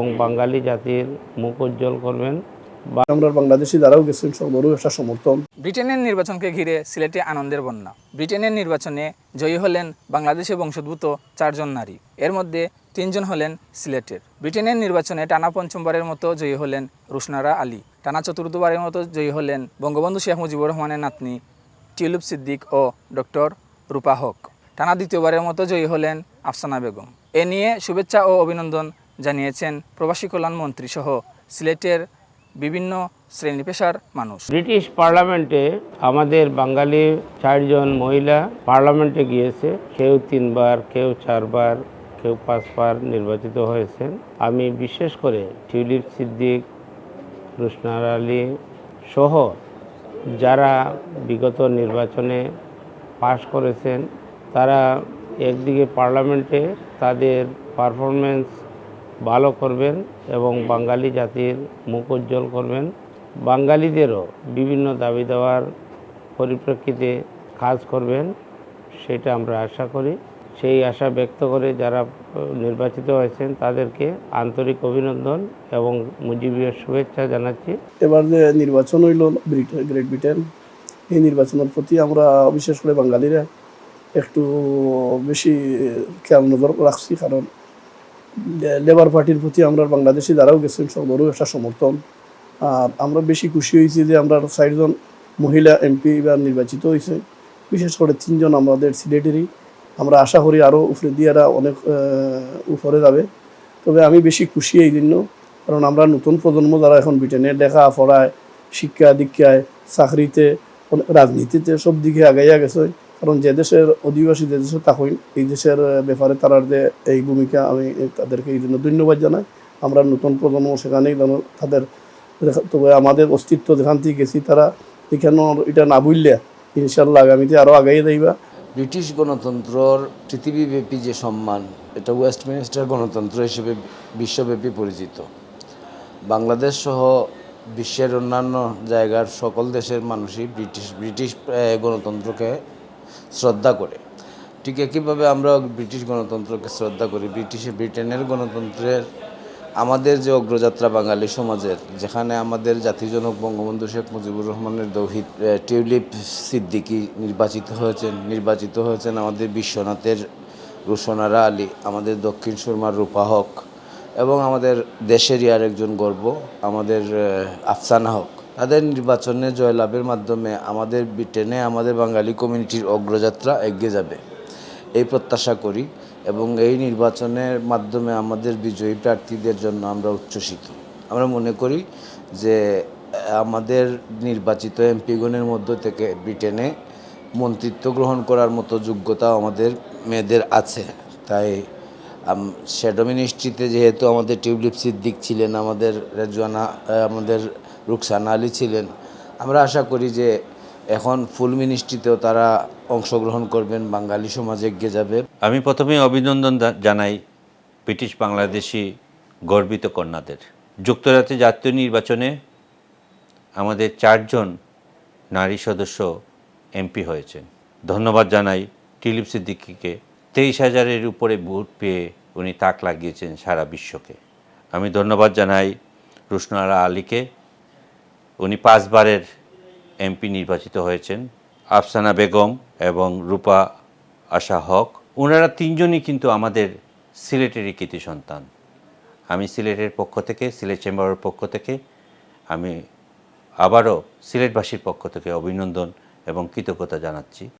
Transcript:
এবং বাঙালি জাতির মুখ উজ্জ্বল করবেন আমরা বাংলাদেশি যারাও গেছেন সবারও একটা সমর্থন। ব্রিটেনের নির্বাচনকে ঘিরে সিলেটে আনন্দের বন্যা। ব্রিটেনের নির্বাচনে জয়ী হলেন বাংলাদেশে বংশোদ্ভূত চারজন নারী। এর মধ্যে তিনজন হলেন সিলেটের। ব্রিটেনের নির্বাচনে টানা পঞ্চমবারের মতো জয়ী হলেন রুশনারা আলী। টানা চতুর্থবারের মতো জয়ী হলেন বঙ্গবন্ধু শেখ মুজিবুর রহমানের নাতনি টিউলিপ সিদ্দিক ও ডক্টর রূপা হক। টানা দ্বিতীয়বারের মতো জয়ী হলেন আফসানা বেগম। এ নিয়ে শুভেচ্ছা ও অভিনন্দন জানিয়েছেন প্রবাসী কল্যাণ মন্ত্রী সহ সিলেটের বিভিন্ন শ্রেণি পেশার মানুষ। ব্রিটিশ পার্লামেন্টে আমাদের বাঙালি চারজন মহিলা পার্লামেন্টে গিয়েছে। কেউ তিনবার, কেউ চারবার, কেউ পাঁচবার নির্বাচিত হয়েছেন। আমি বিশেষ করে টিউলিপ সিদ্দিক, রুশনার আলী সহ যারা বিগত নির্বাচনে পাশ করেছেন, তারা একদিকে পার্লামেন্টে তাদের পারফরমেন্স ভালো করবেন এবং বাঙালি জাতির মুখ উজ্জ্বল করবেন। বাঙালিদেরও বিভিন্ন দাবি দেওয়ার পরিপ্রেক্ষিতে কাজ করবেন, সেটা আমরা আশা করি। সেই আশা ব্যক্ত করে যারা নির্বাচিত হয়েছেন তাদেরকে আন্তরিক অভিনন্দন এবং মুজিবীয় শুভেচ্ছা জানাচ্ছি। এবার যে নির্বাচন হইল গ্রেট ব্রিটেন, এই নির্বাচনের প্রতি আমরা বিশেষ করে বাঙালিরা একটু বেশি খেয়াল নজর রাখছি, কারণ লেবার পার্টির প্রতি আমরা বাংলাদেশি যারাও গেছেন সবারও একটা সমর্থন। আর আমরা বেশি খুশি হয়েছি যে আমরা চারজন মহিলা এমপি এবার নির্বাচিত হয়েছে। বিশেষ করে তিনজন আমাদের সিলেটেরই আমরা আশা করি আরও উপরে দিয়ে এরা অনেক উপরে যাবে। তবে আমি বেশি খুশি এই জন্য, কারণ আমরা নতুন প্রজন্ম যারা এখন ব্রিটেনে লেখা, পড়ায়, শিক্ষা, দীক্ষায়, চাকরিতে রাজনীতিতে সব দিকে আগাইয়া গেছে। কারণ যে দেশের অধিবাসী যে দেশে থাকুন এই দেশের ব্যাপারে তারার যে এই ভূমিকা আমি তাদেরকে এই জন্য ধন্যবাদ জানাই। আমরা নতুন প্রজন্ম সেখানেই যেন তাদের তবে আমাদের অস্তিত্ব যেখান থেকে গেছি, তারা এখানে এটা না বুঝলে ইনশাল্লাহ আগামীতে আরও আগাইয়ে যাইবা ব্রিটিশ গণতন্ত্রর পৃথিবীব্যাপী যে সম্মান, এটা ওয়েস্টমিনিস্টার গণতন্ত্র হিসেবে বিশ্বব্যাপী পরিচিত। বাংলাদেশ সহ বিশ্বের অন্যান্য জায়গার সকল দেশের মানুষই ব্রিটিশ ব্রিটিশ গণতন্ত্রকে শ্রদ্ধা করে। ঠিক একইভাবে আমরা ব্রিটিশ গণতন্ত্রকে শ্রদ্ধা করি। ব্রিটিশ, ব্রিটেনের গণতন্ত্রের আমাদের যে অগ্রযাত্রা বাঙালি সমাজের, যেখানে আমাদের জাতিজনক বঙ্গবন্ধু শেখ মুজিবুর রহমানের দৌহিত টিউলিপ সিদ্দিকী নির্বাচিত হয়েছেন নির্বাচিত হয়েছেন আমাদের বিশ্বনাথের রুশনারা আলী, আমাদের দক্ষিণ সুরমার রূপা হক এবং আমাদের দেশেরই আরেকজন গর্ব, আমাদের আফসানা হক। তাদের নির্বাচনে জয়লাভের মাধ্যমে আমাদের ব্রিটেনে আমাদের বাঙালি কমিউনিটির অগ্রযাত্রা এগিয়ে যাবে। এই প্রত্যাশা করি এবং এই নির্বাচনের মাধ্যমে আমাদের বিজয়ী প্রার্থীদের জন্য আমরা উচ্ছ্বসিত। আমরা মনে করি যে, আমাদের নির্বাচিত এমপিগণের মধ্য থেকে ব্রিটেনে মন্ত্রিত্ব গ্রহণ করার মতো যোগ্যতা আমাদের মেয়েদের আছে। তাই শ্যাডো মিনিস্ট্রিতে যেহেতু আমাদের টিউলিপ সিদ্দিক ছিলেন, আমাদের রেজওয়ানা আমাদের রুকসানা আলী ছিলেন। আমরা আশা করি যে এখন ফুল মিনিস্ট্রিতেও তারা অংশগ্রহণ করবেন, বাঙালি সমাজে এগিয়ে যাবে। আমি প্রথমে অভিনন্দন জানাই ব্রিটিশ বাংলাদেশি গর্বিত কন্যাদের। যুক্তরাজ্যে জাতীয় নির্বাচনে আমাদের চারজন নারী সদস্য এমপি হয়েছেন। ধন্যবাদ জানাই টিলিপ সিদ্দিকিকে। তেইশ হাজারের উপরে ভোট পেয়ে উনি তাক লাগিয়েছেন সারা বিশ্বকে। আমি ধন্যবাদ জানাই রুশনারা আলীকে। উনি পাঁচবারের এমপি নির্বাচিত হয়েছেন, আফসানা বেগম এবং রূপা আশা হক। ওনারা তিনজনই কিন্তু আমাদের সিলেটেরই কৃতি সন্তান। আমি সিলেটের পক্ষ থেকে, সিলেট চেম্বারের পক্ষ থেকে, আমি আবারও সিলেটবাসীর পক্ষ থেকে অভিনন্দন এবং কৃতজ্ঞতা জানাচ্ছি।